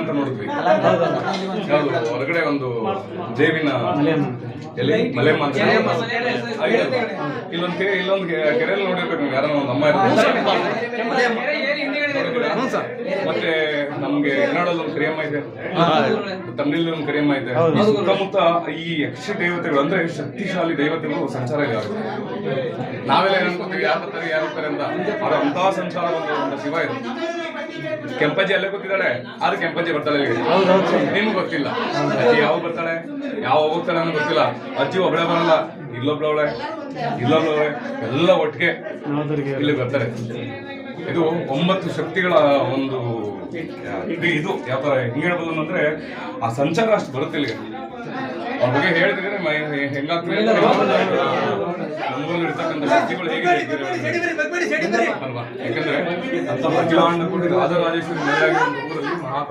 ಅಂತ ನೋಡಿದ್ವಿ. ಯಾವುದು ಹೊರಗಡೆ ಒಂದು ಜೇವಿನ ಎಲೆ ಅಂತ. ಇಲ್ಲೊಂದ್ ಕೆರೆ ಇಲ್ಲೊಂದ್ ಕೆರೆಯಲ್ಲಿ ನೋಡಿರ್ಬೇಕು ನೀವು ಯಾರನ್ನ ಒಂದು ಅಮ್ಮ ಮತ್ತೆ ನಮ್ಗೆ ಕನ್ನಡದಲ್ಲಿ ಒಂದು ಕರಿಯಮ್ಮ ಇದೆ. ತಮಿಳಲ್ಲಿ ಒಂದು ಕರಿಯಮ್ಮ ಇದೆ. ಸುತ್ತಮುತ್ತ ಈ ಯಕ್ಷ ದೇವತೆಗಳು ಅಂದ್ರೆ ಶಕ್ತಿಶಾಲಿ ದೇವತೆಗಳು ಸಂಚಾರ ಇದೆ. ನಾವೆಲ್ಲ ಏನ್ ಅನ್ಕೋತೀವಿ ಯಾರು ಬರ್ತಾರೆ ಯಾರು ಬರ್ತಾರೆ ಅಂತ. ಅದಂತಹ ಅಂತಹ ಸಂಚಾರ ಒಂದು ಶಿವ ಇದೆ. ಕೆಂಪಜ್ಜಿ ಅಲ್ಲೇ ಗೊತ್ತಿದ್ದಾಳೆ? ಆದ್ರೆ ಕೆಂಪಜ್ಜಿ ಬರ್ತಾಳೆ. ನಿಮ್ಗೆ ಗೊತ್ತಿಲ್ಲ. ಅಜ್ಜಿ ಯಾವ ಬರ್ತಾಳೆ? ಯಾವ ಹೋಗ್ತಾಳೆ ಅನ್ನೋ ಗೊತ್ತಿಲ್ಲ. ಅಜ್ಜಿ ಒಬ್ಬಳೆ ಬರಲ್ಲ. ಇಲ್ಲೊಬ್ಳವಳೆ ಇಲ್ಲೊಬ್ಳವಳೆ ಎಲ್ಲ ಒಟ್ಟಿಗೆ ಇಲ್ಲಿ ಬರ್ತಾರೆ. ಇದು ಒಂಬತ್ತು ಶಕ್ತಿಗಳ ಒಂದು ಇದು ಇದು ಯಾವ ತರ ಹೆಂಗ್ ಹೇಳ್ಬೋದು ಅಂದ್ರೆ ಆ ಸಂಚಾರ ಅಷ್ಟು ಬರುತ್ತೆ ಇಲ್ಲಿಗೆ. ಅವ್ರ ಹೇಳಿದ್ರೆ ಹೇಳ್ತಿದ್ರೆ ಹೆಂಗಾಗ್ತದೆ ಇರ್ತಕ್ಕಂಥ ಶಕ್ತಿಗಳು ಹೇಗೆ ಅಲ್ವಾ? ಯಾಕಂದ್ರೆ ಅಂತ ಕೂಡಿ ರಾಜರಾಜೇಶ್ವರಿ ಮಹಾ